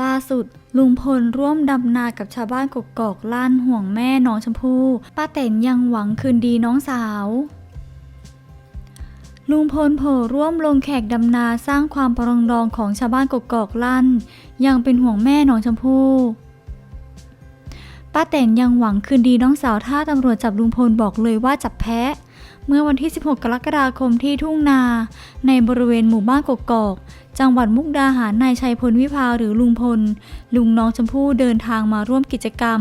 ล่าสุด ลุงพลร่วมดำนากับชาวบ้านกกอกล้านห่วงแม่น้องชมพู่ป้าแตนยังหวังคืนดีน้องสาว ลุงพลโผล่ร่วมลงแขกดำนาสร้างความปรองดองของชาวบ้านกกอกลั่นยังเป็นห่วงแม่น้องชมพู่ป้าแตนยังหวังคืนดีน้องสาวถ้าตำรวจจับลุงพลบอกเลยว่าจับแพ้เมื่อวันที่ 16 กรกฎาคมที่ทุ่งนา ในบริเวณหมู่บ้านกกอก จังหวัดมุกดาหารนายชัยพลวิภาหรือลุงพล ลุงน้องชมพู่เดินทางมาร่วมกิจกรรม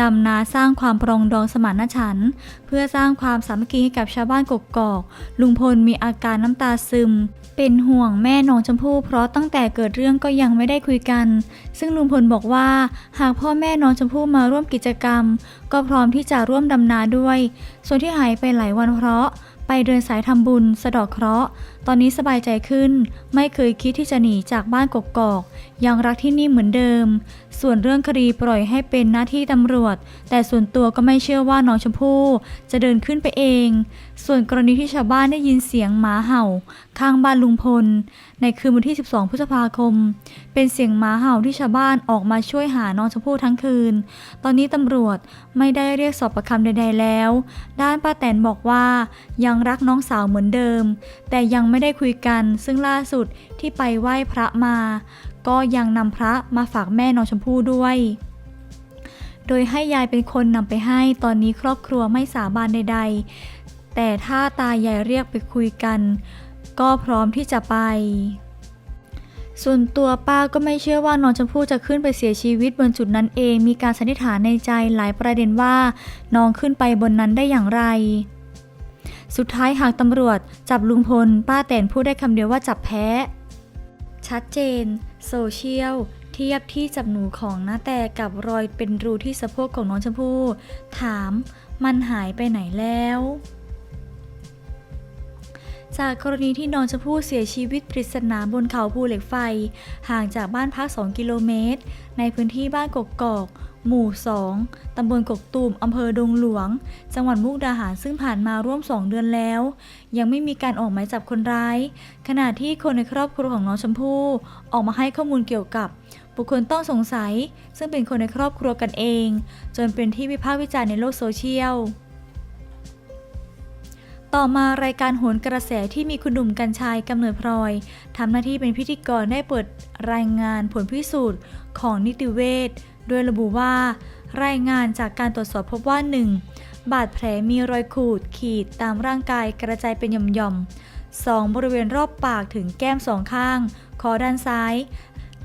ดำนาสร้างความปรองดองสมานฉันท์เพื่อสร้างความสามัคคีให้กับชาวบ้านกกอก ลุงพลมีอาการน้ำตาซึม เป็นห่วงแม่น้องชมพู่เพราะตั้งแต่เกิดเรื่องก็ยังไม่ได้คุยกัน ซึ่งลุงพลบอกว่า หากพ่อแม่น้องชมพู่มาร่วมกิจกรรม ก็พร้อมที่จะร่วมดำนาด้วย ส่วนที่หายไปหลายวันเพราะ ไปเดินสายทำบุญ สะดอกเคราะห์ ตอนนี้สบายใจขึ้น ไม่เคยคิดที่จะหนีจากบ้านกกอก ยังรักที่นี่เหมือนเดิม ส่วนเรื่องคดีปล่อยให้เป็นหน้าที่ตำรวจ แต่ส่วนตัวก็ไม่เชื่อว่าน้องชมพู่จะเดินขึ้นไปเอง ส่วนกรณีที่ชาวบ้านได้ยินเสียงหมาเห่า ข้างบ้านลุงพล ในคืนวันที่ 12 พฤษภาคม เป็นเสียงหมาเห่าที่ชาวบ้านออกมาช่วยหาน้องชมพู่ทั้งคืน ตอนนี้ตำรวจไม่ได้เรียกสอบประคำใด ๆแล้ว ด้านป้าแตนบอกว่ายังรักน้องสาวเหมือนเดิม แต่ยังไม่ได้คุยกัน ซึ่งล่าสุดที่ไปไหว้พระมา ก็ยังนำพระมาฝากแม่น้องชมพู่ด้วย โดยให้ยายเป็นคนนำไปให้ตอนนี้ครอบครัวไม่สาบานใด ๆ แต่ถ้าตายายเรียกไปคุยกัน ก็พร้อมที่จะไป ส่วนตัวป้าก็ไม่เชื่อว่าน้องชมพู่จะขึ้นไปเสียชีวิตบนจุดนั้นเอง มีการสันนิษฐานในใจหลายประเด็นว่าน้องขึ้นไปบนนั้นได้อย่างไร สุดท้ายหากตำรวจ จับลุงพล ป้าแตนพูดได้คำเดียวว่าจับแพ้ ชัดเจน โซเชียล เทียบที่จับหนูของน้าแต่กับรอยเป็นรูที่สะโพกของน้องชมพู่ถามมันหายไปไหนแล้ว จากกรณีที่น้องชมพู่เสียชีวิตปริศนาบนเขาภูเหล็กไฟ ห่างจากบ้านพัก 2 กิโลเมตร ในพื้นที่บ้านกกอก หมู่ 2 ตำบลกกตูมอำเภอดงหลวง จังหวัดมุกดาหารซึ่งผ่านมาร่วม 2 เดือนแล้ว ยังไม่มีการออกหมายจับคนร้าย ขณะที่คนในครอบครัวของน้องชมพู่ออกมาให้ข้อมูลเกี่ยวกับ บุคคลต้องสงสัย ซึ่งเป็นคนในครอบครัวกันเอง จนเป็นที่วิพากษ์วิจารณ์ในโลกโซเชียลต่อมารายการโหนกระแสที่มีคุณหนุ่มกัญชัยกำเนิดพลอยทำหน้าที่เป็นพิธีกรได้เปิดรายงานผลพิสูจน์ของนิติเวช โดยระบุว่า รายงานจากการตรวจสอบพบว่า 1. บาดแผลมีรอยขูดขีดตามร่างกายกระจายเป็นหย่อมๆ 2. บริเวณรอบปากถึงแก้มสองข้าง คอด้านซ้าย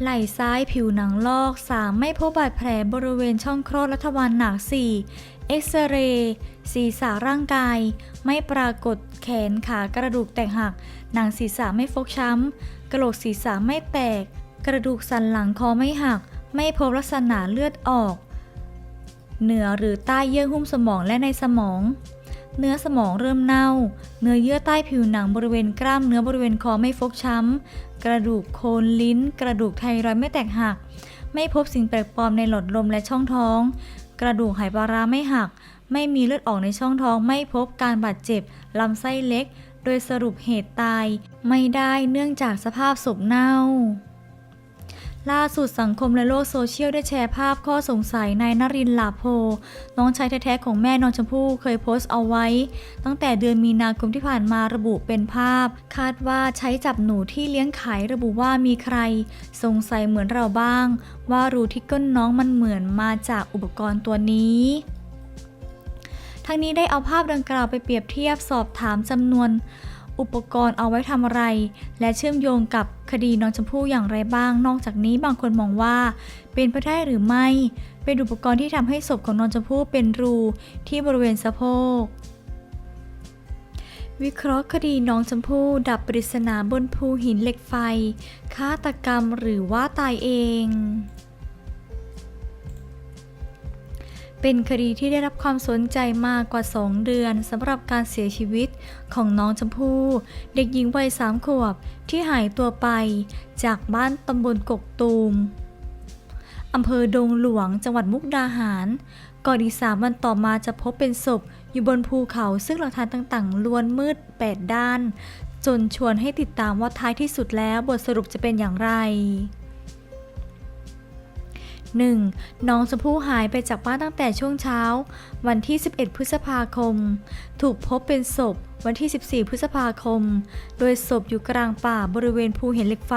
ไหล่ซ้ายผิวหนังลอก 3. ไม่พบบาดแผลบริเวณช่องคลอดและทวารหนัก 4. เอ็กซเรย์ศีรษะร่างกาย ไม่ปรากฏแขนขากระดูกแตกหัก หนังศีรษะไม่ฟกช้ำกระโหลกศีรษะไม่แตก กระดูกสันหลังคอไม่หัก ไม่พบลักษณะเลือดออก เหนือหรือใต้เยื่อหุ้มสมองและในสมอง เนื้อสมองเริ่มเน่า เนื้อเยื่อใต้ผิวหนังบริเวณกล้ามเนื้อบริเวณคอไม่ฟกช้ำ กระดูกโคนลิ้น กระดูกไทรอยไม่แตกหัก ไม่พบสิ่งแปลกปลอมในหลอดลมและช่องท้อง กระดูกไหปลาร้าไม่หัก ไม่มีเลือดออกในช่องท้อง ไม่พบการบาดเจ็บลำไส้เล็ก โดยสรุปเหตุตาย ไม่ได้เนื่องจากสภาพศพเน่า ล่าสุดสังคมและโลกโซเชียลได้แชร์ภาพข้อสงสัยนายนรินลาโพ น้องชายแท้ๆของแม่น้องชมพู่เคยโพสต์เอาไว้ ตั้งแต่เดือนมีนาคมที่ผ่านมาระบุเป็นภาพ คาดว่าใช้จับหนูที่เลี้ยงขายระบุว่ามีใคร สงสัยเหมือนเราบ้าง ว่ารูที่ก้นน้องมันเหมือนมาจากอุปกรณ์ตัวนี้ทั้งนี้ได้เอาภาพดังกล่าวไปเปรียบเทียบสอบถามจำนวน อุปกรณ์เอาไว้ทำอะไร และเชื่อมโยงกับคดีน้องชมพู่อย่างไรบ้าง นอกจากนี้บางคนมองว่า เป็นไปได้หรือไม่ เป็นอุปกรณ์ที่ทำให้ศพของน้องชมพู่เป็นรูที่บริเวณสะโพกวิเคราะห์คดีน้องชมพู่ดับปริศนาบนภูหินเหล็กไฟฆาตกรรมหรือว่าตายเอง เป็นคดีที่ได้รับความสนใจมากกว่า 2 เดือนสำหรับการเสียชีวิตของน้องชมพู่เด็กหญิงวัยสามขวบที่หายตัวไป จากบ้านตำบลกกตูมอำเภอดงหลวงจังหวัดมุกดาหาร ก่อนอีสามวันต่อมาจะพบเป็นศพอยู่บนภูเขาซึ่งหลักฐานต่างๆล้วนมืด 8 ด้าน จนชวนให้ติดตามว่าท้ายที่สุดแล้วบทสรุปจะเป็นอย่างไร 1. น้องชมพู่หายไปจากบ้านตั้งแต่ช่วงเช้า วันที่ 11 พฤษภาคม ถูกพบเป็นศพ วันที่ 14 พฤษภาคม โดยศพอยู่กลางป่าบริเวณภูเห็นเหล็กไฟ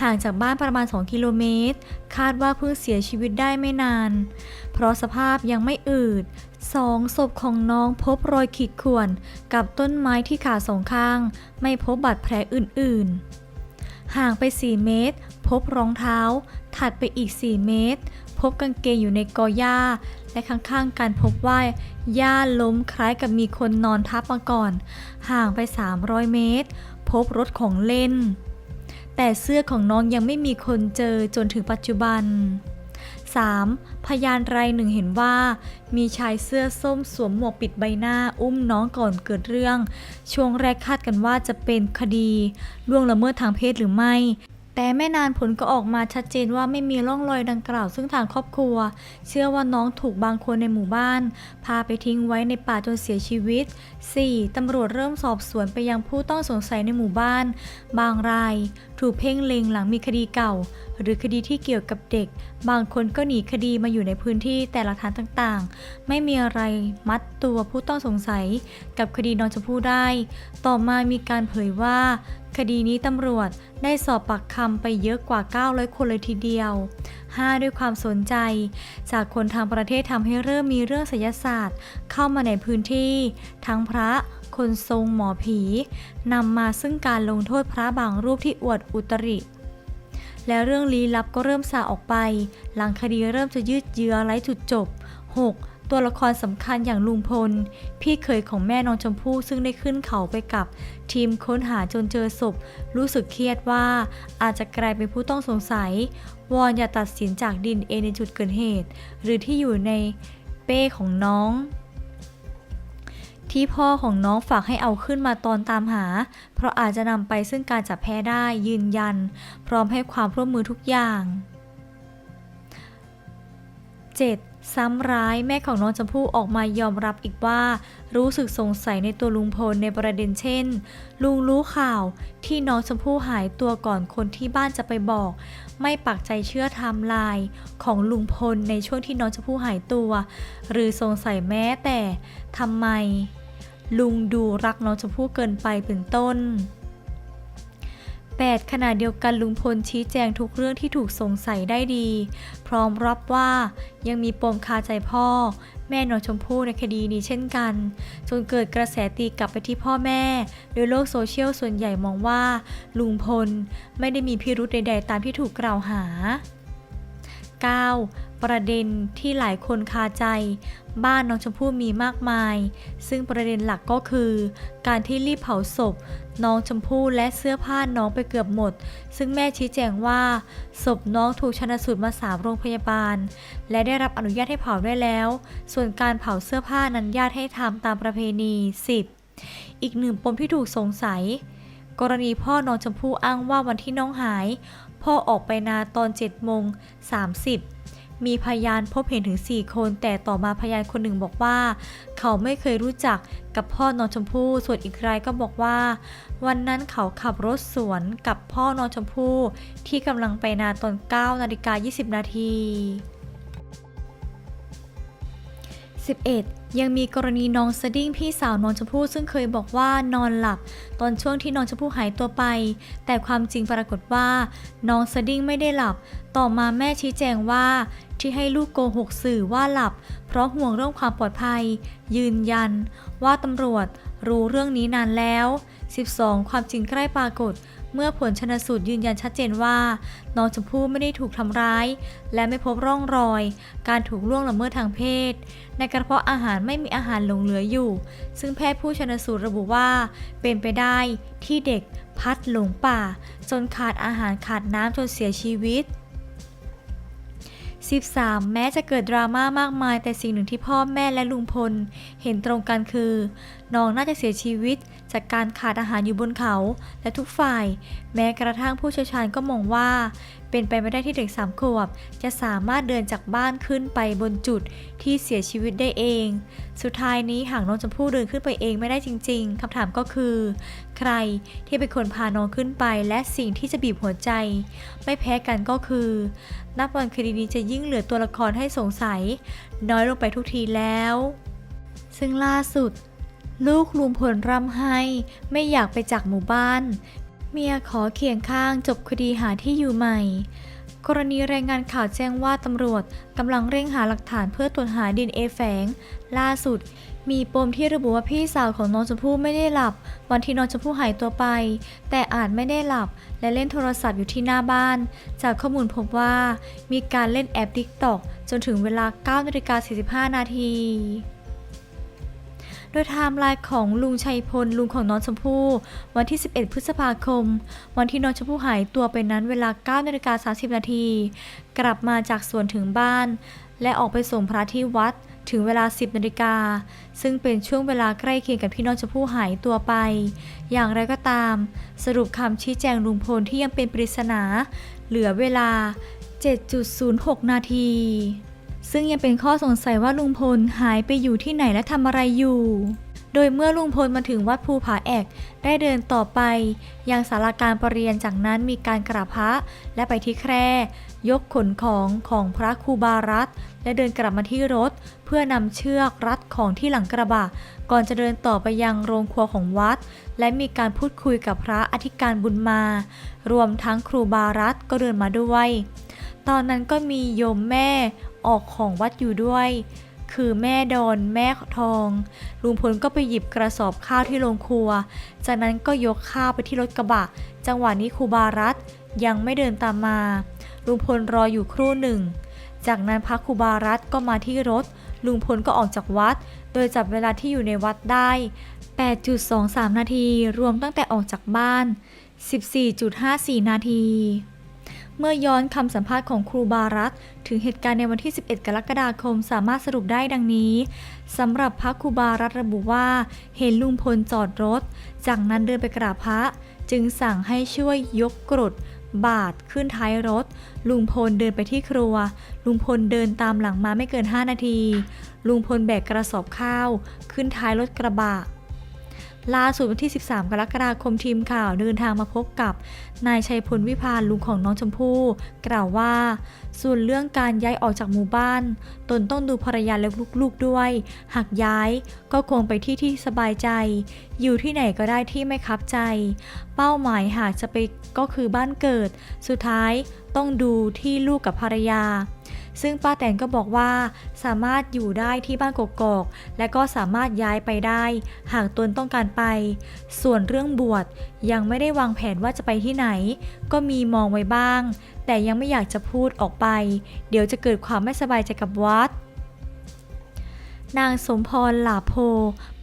ห่างจากบ้านประมาณ 2 กิโลเมตร คาดว่าเพิ่งเสียชีวิตได้ไม่นาน เพราะสภาพยังไม่อืดสองศพของน้องพบรอยขีดข่วนกับต้นไม้ที่ขาสองข้าง ไม่พบบาดแผลอื่นๆ ห่างไป 4 เมตร พบรองเท้า ถัดไปอีก 4 เมตร พบกางเกงอยู่ในกอหญ้า และข้างๆกันพบว่าหญ้าล้มคล้ายกับมีคนนอนทับมาก่อน ห่างไป 300 เมตร พบรถของเล่น แต่เสื้อของน้องยังไม่มีคนเจอจนถึงปัจจุบัน 3. พยานรายหนึ่งเห็นว่า มีชายเสื้อส้มสวมหมวกปิดใบหน้าอุ้มน้องก่อนเกิดเรื่อง ช่วงแรกคาดกันว่าจะเป็นคดีล่วงละเมิดทางเพศหรือไม่ แต่ไม่นานผลก็ออกมาชัดเจนว่าไม่มีร่องรอยดังกล่าว ซึ่งทางครอบครัว เชื่อว่าน้องถูกบางคนในหมู่บ้าน พาไปทิ้งไว้ในป่าจนเสียชีวิต 4. ตำรวจเริ่มสอบสวนไปยังผู้ต้องสงสัยในหมู่บ้าน บางราย ถูกเพ่งเล็งหลังมีคดีเก่า หรือคดีที่เกี่ยวกับเด็ก บางคนก็หนีคดีมาอยู่ในพื้นที่แต่หลักฐานต่างๆ ไม่มีอะไรมัดตัวผู้ต้องสงสัย กับคดีน้องชมพู่ได้ ต่อมามีการเผยว่า คดีนี้ตำรวจได้สอบปากคำไปเยอะกว่า 900 คนเลยทีเดียว 5. ด้วยความสนใจ จากคนทางประเทศทำให้เริ่มมีเรื่องไสยศาสตร์ เข้ามาในพื้นที่ ทั้งพระคนทรงหมอผีนำมาซึ่งการลงโทษพระบางรูปที่อวดอุตริ และเรื่องลี้ลับก็เริ่มซาออกไป หลังคดีเริ่มจะยืดเยื้อไร้จุดจบ 6. ตัวละครสำคัญอย่างลุงพล พี่เคยของแม่น้องชมพู่ซึ่งได้ขึ้นเขาไปกับ ทีมค้นหาจนเจอศพ รู้สึกเครียดว่าอาจจะกลายเป็นผู้ต้องสงสัย วอนอย่าตัดสินจากดินเอในจุดเกิดเหตุ หรือที่อยู่ในเป้ของน้อง ที่พ่อของน้องฝากให้เอาขึ้นมาตอนตามหา เพราะอาจจะนำไปซึ่งการจับแพ้ได้ยืนยัน พร้อมให้ความร่วมมือทุกอย่าง 7. ซ้ำร้ายแม่ของน้องชมพู่ออกมายอมรับอีกว่า รู้สึกสงสัยในตัวลุงพลในประเด็นเช่น ลุงรู้ข่าวที่น้องชมพู่หายตัวก่อนคนที่บ้านจะไปบอก ไม่ปักใจเชื่อไทม์ไลน์ของลุงพลในช่วงที่น้องชมพู่หายตัว หรือสงสัยแม้แต่ทำไม ลุงดูรักน้องชมพู่เกินไปเป็นต้น 8. ขณะเดียวกันลุงพลชี้แจงทุกเรื่องที่ถูกสงสัยได้ดี พร้อมรับว่ายังมีปมคาใจพ่อ แม่น้องชมพู่ในคดีนี้เช่นกัน จนเกิดกระแสตีกลับไปที่พ่อแม่ โดยโลกโซเชียลส่วนใหญ่มองว่า ลุงพลไม่ได้มีพิรุธใดๆตามที่ถูกกล่าวหา 9. ประเด็นที่หลายคนคาใจ บ้านน้องชมพู่มีมากมาย ซึ่งประเด็นหลักก็คือ การที่รีบเผาศพ น้องชมพู่และเสื้อผ้าน้องไปเกือบหมด ซึ่งแม่ชี้แจงว่าศพน้องถูกชนสูตรมาสามโรงพยาบาล และได้รับอนุญาตให้เผาได้แล้ว ส่วนการเผาเสื้อผ้านั้นญาติให้ทำตามประเพณี 10. อีกหนึ่งปมที่ถูกสงสัยกรณีพ่อน้องชมพู่อ้างว่าวันที่น้องหาย พ่อออกไปนาตอน7โมง30 มีพยานพบเห็นถึง 4 คน แต่ต่อมาพยานคนหนึ่งบอกว่า เขาไม่เคยรู้จักกับพ่อน้องชมพู่ส่วนอีกรายก็บอกว่า วันนั้นเขาขับรถสวนกับพ่อน้องชมพู่ที่กำลังไปนาตอน9นาฬิกา20 นาที 11. ยังมีกรณีน้องสดิ้งพี่สาวน้องชมพู่ซึ่งเคยบอกว่านอนหลับ ตอนช่วงที่น้องชมพู่หายตัวไป แต่ความจริงปรากฏว่า น้องสดิ้งไม่ได้หลับ ต่อมาแม่ชี้แจงว่า ที่ให้ลูกโกหกสื่อว่าหลับ เพราะห่วงเรื่องความปลอดภัย ยืนยัน ว่าตำรวจรู้เรื่องนี้นานแล้ว 12. ความจริงใกล้ปรากฏ เมื่อผลชนสูตรยืนยันชัดเจนว่าน้องชมพู่ไม่ได้ถูกทำร้าย และไม่พบร่องรอย การถูกล่วงละเมิดทางเพศ ในกระเพาะอาหารไม่มีอาหารหลงเหลืออยู่ ซึ่งแพทย์ผู้ชนสูตรระบุว่า เป็นไปได้ที่เด็กพัดหลงป่า จนขาดอาหารขาดน้ำจนเสียชีวิต 13. แม้จะเกิดดราม่ามากมาย แต่สิ่งหนึ่งที่พ่อแม่และลุงพล เห็นตรงกันคือ น้องน่าจะเสียชีวิต จากการขาดอาหารอยู่บนเขา และทุกฝ่าย แม้กระทั่งผู้เชี่ยวชาญก็มองว่าเป็นไปไม่ได้ที่เด็กสามขวบ จะสามารถเดินจากบ้านขึ้นไปบนจุดที่เสียชีวิตได้เอง สุดท้ายนี้หากน้องชมพู่เดินขึ้นไปเองไม่ได้จริง ๆคำถามก็คือ ใครที่เป็นคนพาน้องขึ้นไป และสิ่งที่จะบีบหัวใจ ไม่แพ้กันก็คือ นับวันคดีนี้จะยิ่งเหลือตัวละครให้สงสัย น้อยลงไปทุกทีแล้ว ซึ่งล่าสุดลูกลุงพลร่ำไห้ ไม่อยากไปจากหมู่บ้าน เมียขอเคียงข้างจบคดีหาที่อยู่ใหม่ กรณีรายงานข่าวแจ้งว่าตำรวจกำลังเร่งหาหลักฐานเพื่อตรวจหาดินเอแฝง ล่าสุด มีปมที่ระบุว่าพี่สาวของน้องชมพู่ไม่ได้หลับ วันที่น้องชมพู่หายตัวไป แต่อาจไม่ได้หลับ และเล่นโทรศัพท์อยู่ที่หน้าบ้าน จากข้อมูลพบว่า มีการเล่นแอป TikTok จนถึงเวลา9นาฬิกา45นาที โดยไทม์ไลน์ของลุงชัยพลลุงของน้องชมพู่วันที่ 11 พฤษภาคม วันที่น้องชมพู่หายตัวไปนั้นเวลา9นาฬิกา30 นาที กลับมาจากสวนถึงบ้าน และออกไปส่งพระที่วัดถึงเวลา 10นาฬิกา ซึ่งเป็นช่วงเวลาใกล้เคียงกับที่น้องชมพู่หายตัวไป อย่างไรก็ตาม สรุปคำชี้แจงลุงพลที่ยังเป็นปริศนา เหลือเวลา 7.06 นาที ซึ่งยังเป็นข้อสงสัยว่าลุงพลหายไปอยู่ที่ไหนและทำอะไรอยู่ โดยเมื่อลุงพลมาถึงวัดภูผาแอกได้เดินต่อไป ยังศาลาการประเรียนจากนั้นมีการกราบพระและไปที่แคร่ ยกขนของของพระครูบารัตและเดินกลับมาที่รถ เพื่อนำเชือกรัดของที่หลังกระบะ ก่อนจะเดินต่อไปยังโรงครัวของวัด และมีการพูดคุยกับพระอธิการบุญมา รวมทั้งครูบารัตก็เดินมาด้วย ตอนนั้นก็มีโยมแม่ ออกของวัดอยู่ด้วย คือแม่ดอนแม่ทอง ลุงพลก็ไปหยิบกระสอบข้าวที่โรงครัว จากนั้นก็ยกข้าวไปที่รถกระบะ จังหวะนี้ครูบารัตยังไม่เดินตามมา ลุงพลรออยู่ครู่หนึ่ง จากนั้นพระครูบารัตก็มาที่รถ ลุงพลก็ออกจากวัด โดยจับเวลาที่อยู่ในวัดได้ 8.23 นาที รวมตั้งแต่ออกจากบ้าน 14.54 นาที เมื่อย้อนคำสัมภาษณ์ของครูบารัตถึงเหตุการณ์ในวันที่ 11 กรกฎาคมสามารถสรุปได้ดังนี้สำหรับพระครูบารัตระบุว่า เห็นลุงพลจอดรถ จากนั้นเดินไปกราบพระ จึงสั่งให้ช่วยยกกรดบาทขึ้นท้ายรถ ลุงพลเดินไปที่ครัว ลุงพลเดินตามหลังมาไม่เกิน 5 นาที ลุงพลแบกกระสอบข้าว ขึ้นท้ายรถกระบะ ล่าสุดวันที่ 13 กรกฎาคมทีมข่าวเดินทางมาพบกับ นายชัยพลวิพานลุงของน้องชมพู่กล่าวว่า ส่วนเรื่องการย้ายออกจากหมู่บ้าน ตนต้องดูภรรยาและลูกๆด้วย หากย้ายก็คงไปที่ที่สบายใจ อยู่ที่ไหนก็ได้ที่ไม่คับใจ เป้าหมายหากจะไปก็คือบ้านเกิด สุดท้ายต้องดูที่ลูกกับภรรยา ซึ่งป้าแตนก็บอกว่า สามารถอยู่ได้ที่บ้านกกอกและก็สามารถย้ายไปได้ หากตนต้องการไป ส่วนเรื่องบวชยังไม่ได้วางแผนว่าจะไปที่ไหน ก็มีมองไว้บ้าง แต่ยังไม่อยากจะพูดออกไป เดี๋ยวจะเกิดความไม่สบายใจกับวัดนางสมพรหลาโพ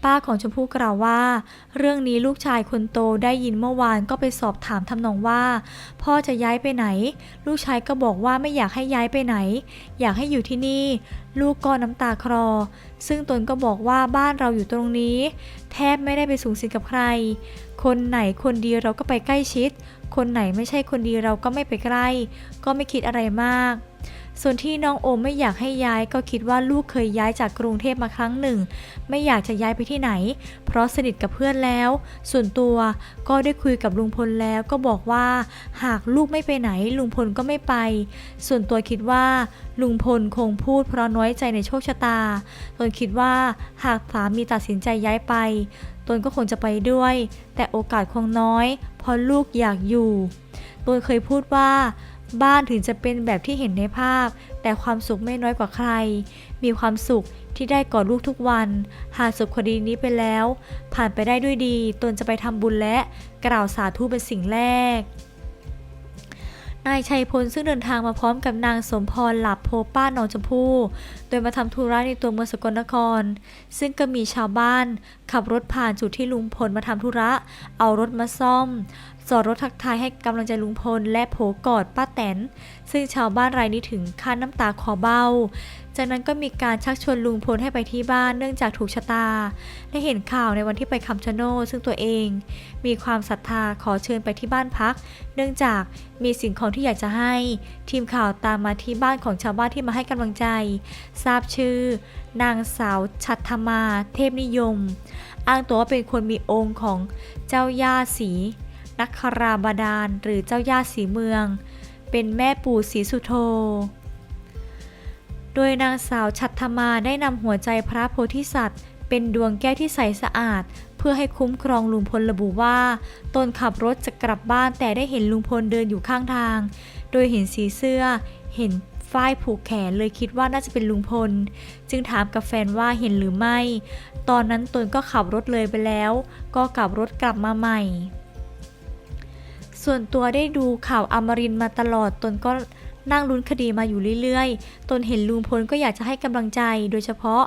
ป้าของชมพู่กล่าวว่า เรื่องนี้ลูกชายคนโตได้ยินเมื่อวานก็ไปสอบถามทำนองว่า พ่อจะย้ายไปไหน ลูกชายก็บอกว่าไม่อยากให้ย้ายไปไหน อยากให้อยู่ที่นี่ ลูกก็น้ำตาคลอ ซึ่งตนก็บอกว่าบ้านเราอยู่ตรงนี้ แทบไม่ได้ไปสูงสิงกับใคร คนไหนคนดีเราก็ไปใกล้ชิด คนไหนไม่ใช่คนดีเราก็ไม่ไปใกล้ ก็ไม่คิดอะไรมาก ส่วนที่น้องโอมไม่อยากให้ย้ายก็คิดว่าลูกเคยย้ายจากกรุงเทพมาครั้งหนึ่ง ไม่อยากจะย้ายไปที่ไหน เพราะสนิทกับเพื่อนแล้ว ส่วนตัวก็ได้คุยกับลุงพลแล้วก็บอกว่า หากลูกไม่ไปไหนลุงพลก็ไม่ไป ส่วนตัวคิดว่าลุงพลคงพูดเพราะน้อยใจในโชคชะตา ตนคิดว่าหากสามีตัดสินใจย้ายไป ตนก็คงจะไปด้วย แต่โอกาสคงน้อยเพราะลูกอยากอยู่ ตนเคยพูดว่า บ้านถึงจะเป็นแบบที่เห็นในภาพ แต่ความสุขไม่น้อยกว่าใคร มีความสุขที่ได้กอดลูกทุกวัน หากจบคดีนี้ไปแล้ว ผ่านไปได้ด้วยดี ตนจะไปทำบุญและ กล่าวสาธุเป็นสิ่งแรก นายชัยพลซึ่งเดินทางมาพร้อมกับนางสมพรหลับโพป้าหนองชมพู่โดยมาทำธุระในตัวเมืองสกลนคร ซึ่งก็มีชาวบ้าน ขับรถผ่านจุดที่ลุงพลมาทำธุระ เอารถมาซ่อมจอดรถทักทายให้กำลังใจลุงพลและโผกอดป้าแตน ซึ่งชาวบ้านรายนี้ถึงขั้นน้ำตาคอเบ้า จากนั้นก็มีการชักชวนลุงพลให้ไปที่บ้านเนื่องจากถูกชะตา ได้เห็นข่าวในวันที่ไปคำชะโนดซึ่งตัวเอง มีความศรัทธาขอเชิญไปที่บ้านพัก เนื่องจากมีสิ่งของที่อยากจะให้ ทีมข่าวตามมาที่บ้านของชาวบ้านที่มาให้กำลังใจ ทราบชื่อ นางสาวชัตธมาเทพนิยม อ้างตัวว่าเป็นคนมีองค์ของเจ้าย่าสีนักคราบาดาลหรือเจ้าย่าสีเมือง เป็นแม่ปู่ศรีสุโธ โดยนางสาวชัตธมาได้นำหัวใจพระโพธิสัตว์ เป็นดวงแก้วที่ใสสะอาด เพื่อให้คุ้มครองลุงพลระบุว่า ตนขับรถจะกลับบ้านแต่ได้เห็นลุงพลเดินอยู่ข้างทาง โดยเห็นสีเสื้อ เห็นฝ้ายผูกแขนเลยคิดว่าน่าจะเป็นลุงพล จึงถามกับแฟนว่าเห็นหรือไม่ ตอนนั้นตนก็ขับรถเลยไปแล้ว ก็กลับรถกลับมาใหม่ ส่วนตัวได้ดูข่าวอมรินมาตลอดตนก็ นั่งลุ้นคดีมาอยู่เรื่อยๆ ตนเห็นลุงพลก็อยากจะให้กำลังใจ โดยเฉพาะ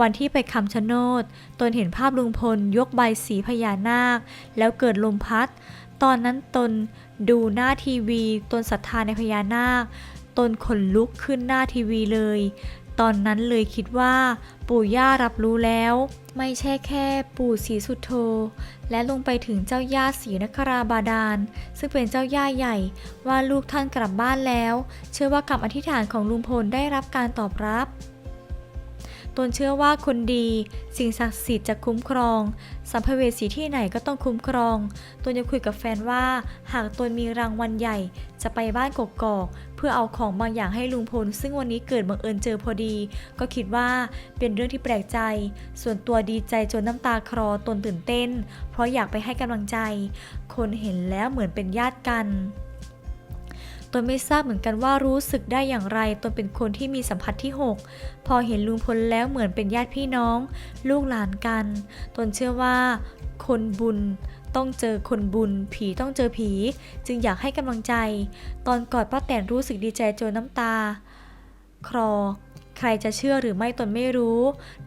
วันที่ไปคำชะโนด ตนเห็นภาพลุงพลยกใบสีพญานาค แล้วเกิดลมพัด ตอนนั้นตนดูหน้าทีวี ตนศรัทธาในพญานาค ตนขนลุกขึ้นหน้าทีวีเลย ตอนนั้นเลยคิดว่า ปู่ย่ารับรู้แล้ว ไม่ใช่แค่ปู่ศรีสุโธและลงไปถึงเจ้าย่าศรีนคราบาดาลซึ่งเป็นเจ้าย่าใหญ่ว่าลูกท่านกลับบ้านแล้ว เชื่อว่าคำอธิษฐานของลุงพลได้รับการตอบรับ ตนเชื่อว่าคนดี สิ่งศักดิ์สิทธิ์จะคุ้มครอง สัมภเวสีที่ไหนก็ต้องคุ้มครอง ตนยังคุยกับแฟนว่า หากตนมีรางวัลใหญ่ จะไปบ้านกกอกเพื่อเอาของบางอย่างให้ลุงพล ซึ่งวันนี้เกิดบังเอิญเจอพอดี ก็คิดว่าเป็นเรื่องที่แปลกใจ ส่วนตัวดีใจจนน้ำตาคลอตนตื่นเต้น เพราะอยากไปให้กำลังใจ คนเห็นแล้วเหมือนเป็นญาติกัน ตนไม่ทราบเหมือนกันว่ารู้สึกได้อย่างไร ตนเป็นคนที่มีสัมผัสที่ 6 พอเห็นลุงพลแล้วเหมือนเป็นญาติพี่น้อง ลูกหลานกัน ตนเชื่อว่า คนบุญต้องเจอคนบุญ ผีต้องเจอผี จึงอยากให้กำลังใจ ตอนกอดป้าแตนรู้สึกดีใจจนน้ำตา คลอใครจะเชื่อหรือไม่ตนไม่รู้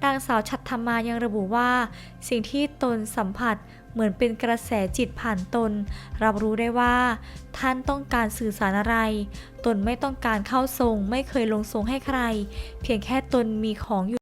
นางสาวชัดธรรมายังระบุว่า สิ่งที่ตนสัมผัส เหมือนเป็นกระแสจิตผ่านตน รับรู้ได้ว่า ท่านต้องการสื่อสารอะไร ตนไม่ต้องการเข้าทรง ไม่เคยลงทรงให้ใคร เพียงแค่ตนมีของอยู่